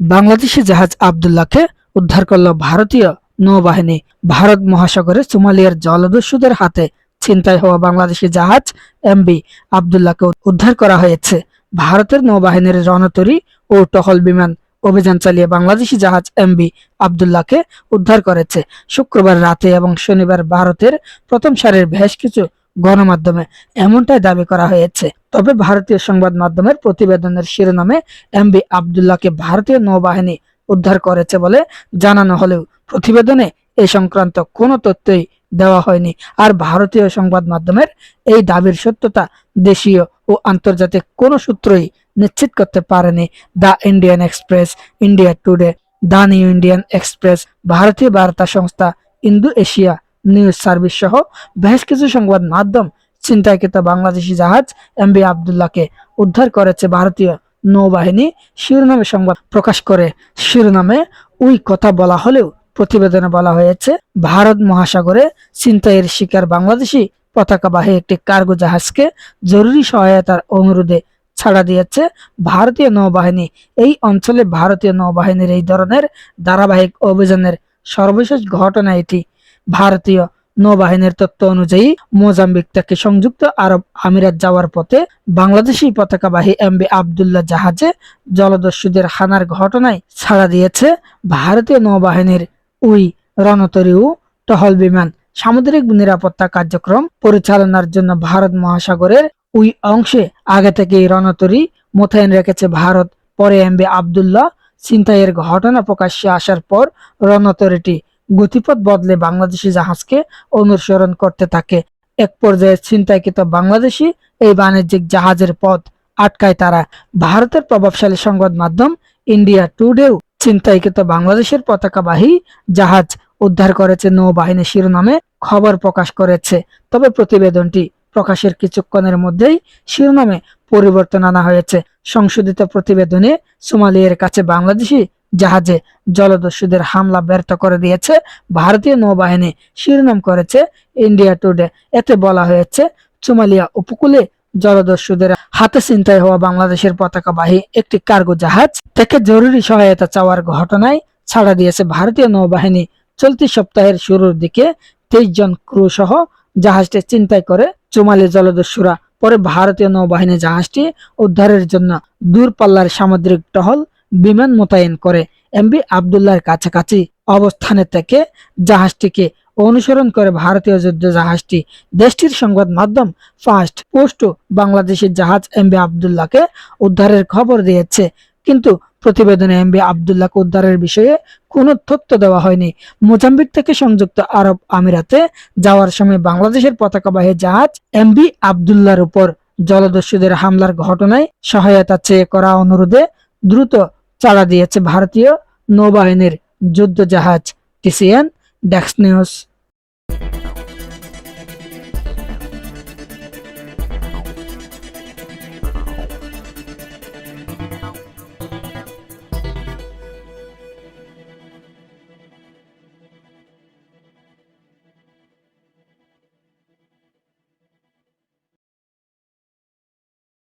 বাংলাদেশি জাহাজ আবদুল্লাহকে উদ্ধার করল ভারতীয় নৌবাহিনী। ভারত মহাসাগরে সোমালিয়ার জলদস্যুদের হাতে ছিনতাই হওয়া বাংলাদেশি জাহাজ এমবি আবদুল্লাহকে উদ্ধার করা হয়েছে। ভারতের নৌবাহিনীর রণতরী ও টহল বিমান অভিযান চালিয়ে বাংলাদেশি জাহাজ এমবি আবদুল্লাহকে উদ্ধার করেছে। শুক্রবার রাতে এবং শনিবার ভারতের প্রথম সারির বেশ কিছু গণমাধ্যমে এমনটাই দাবি করা হয়েছে। তবে ভারতীয় সংবাদ মাধ্যমের প্রতিবেদনের শিরোনামে এমবি আবদুল্লাহকে ভারতীয় নৌবাহিনী উদ্ধার করেছে বলে জানানো হলেও প্রতিবেদনে এ সংক্রান্ত কোনো তথ্যই দেওয়া হয়নি। আর ভারতীয় সংবাদ মাধ্যমের এই দাবির সত্যতা দেশীয় ও আন্তর্জাতিক কোনো সূত্রই নিশ্চিত করতে পারেনি। The Indian express, India today, the new Indian express, ভারতীয় বার্তা সংস্থা ইন্দো এশিয়া নিউজ সার্ভিস সহ বেশ কিছু সংবাদ মাধ্যম ছিনতাইকৃত বাংলাদেশি জাহাজ এমবি আবদুল্লাহকে উদ্ধার করেছে ভারতীয় নৌবাহিনী। শিরোনামে সংবাদ প্রকাশ করে শিরোনামে ওই কথা বলা হলেও প্রতিবেদনে বলা হয়েছে, ভারত মহাসাগরে ছিনতাইয়ের শিকার বাংলাদেশি পতাকাবাহী একটি কার্গো জাহাজকে জরুরি সহায়তার অনুরোধে ছাড়া দিয়েছে ভারতীয় নৌবাহিনী। এই অঞ্চলে ভারতীয় নৌবাহিনীর এই ধরনের ধারাবাহিক অভিযানের সর্বশেষ ঘটনা এটি। ভারতীয় নৌবাহিনীর তথ্য অনুযায়ী মোজাম্বিক থেকে সংযুক্ত আরব আমিরাত যাওয়ার পথে বাংলাদেশি পতাকাবাহী এমবি আবদুল্লাহ জাহাজে জলদস্যুদের হানার ঘটনায় ছাড়া দিয়েছে ভারতীয় নৌবাহিনীর উই রণতরী ও টহল বিমান। সামুদ্রিক নিরাপত্তা কার্যক্রম পরিচালনার জন্য ভারত মহাসাগরের ওই অংশে আগে থেকেই রণতরী মোতায়েন রেখেছে ভারত। পরে এমবি আবদুল্লাহ ছিনতাইয়ের ঘটনা প্রকাশ্যে আসার পর রণতরীটি গতিপথ বদলে বাংলাদেশি জাহাজকে অনুসরণ করতে থাকে। এক পর্যায়ে ছিনতাইকৃত বাংলাদেশি এই বাণিজ্যিক জাহাজের পথ আটকায় তারা। ভারতের প্রভাবশালী সংবাদ মাধ্যম ইন্ডিয়া টুডেও ছিনতাইকৃত বাংলাদেশের পতাকাবাহী জাহাজ উদ্ধার করেছে নৌবাহিনী শিরোনামে খবর প্রকাশ করেছে। তবে প্রতিবেদনটি প্রকাশের কিছুক্ষণের মধ্যেই শিরোনামে পরিবর্তন আনা হয়েছে। সংশোধিত প্রতিবেদনে সোমালিয়ার কাছে বাংলাদেশি জাহাজে জলদস্যুদের হামলা ব্যর্থ করে দিয়েছে। ভারতীয় নৌবাহিনী শিরোনাম করেছে ইন্ডিয়া টুডে। এতে বলা হয়েছে, চুমালিয়া উপকূলে জলদস্যুদের হাতে ছিনতাই হওয়া বাংলাদেশের পতাকাবাহী একটি কার্গো জাহাজ থেকে জরুরি সহায়তা চাওয়ার ঘটনায় ছাড়া দিয়েছে ভারতীয় নৌবাহিনী। চলতি সপ্তাহের শুরুর দিকে তেইশ জন ক্রু সহ জাহাজটি চিন্তাই করে চুমালি জলদস্যুরা। পরে ভারতীয় নৌবাহিনী জাহাজটি উদ্ধারের জন্য দূরপাল্লার সামুদ্রিক টহল বিমান মোতায়েন করে এমবি আবদুল্লাহর কাছাকাছি অবস্থানে থেকে জাহাজটিকে অনুসরণ করে ভারতীয় যুদ্ধ জাহাজটি দেশটির সংবাদ মাধ্যম ফার্স্ট পোস্ট বাংলাদেশের জাহাজ এমবি আবদুল্লাহকে উদ্ধারের খবর দিয়েছে। কিন্তু প্রতিবেদনে এমবি আবদুল্লাহকে উদ্ধারের বিষয়ে কোনো তথ্য দেওয়া হয়নি। মোজাম্বিক থেকে সংযুক্ত আরব আমিরাতে যাওয়ার সময় বাংলাদেশের পতাকাবাহী জাহাজ এমবি আবদুল্লাহর উপর জলদস্যুদের হামলার ঘটনায় সহায়তা চেয়ে করা অনুরোধে দ্রুত চালা দিয়েছে ভারতীয় নৌবাহিনীর যুদ্ধ জাহাজ টিসিএন ডেক্স নিউজ।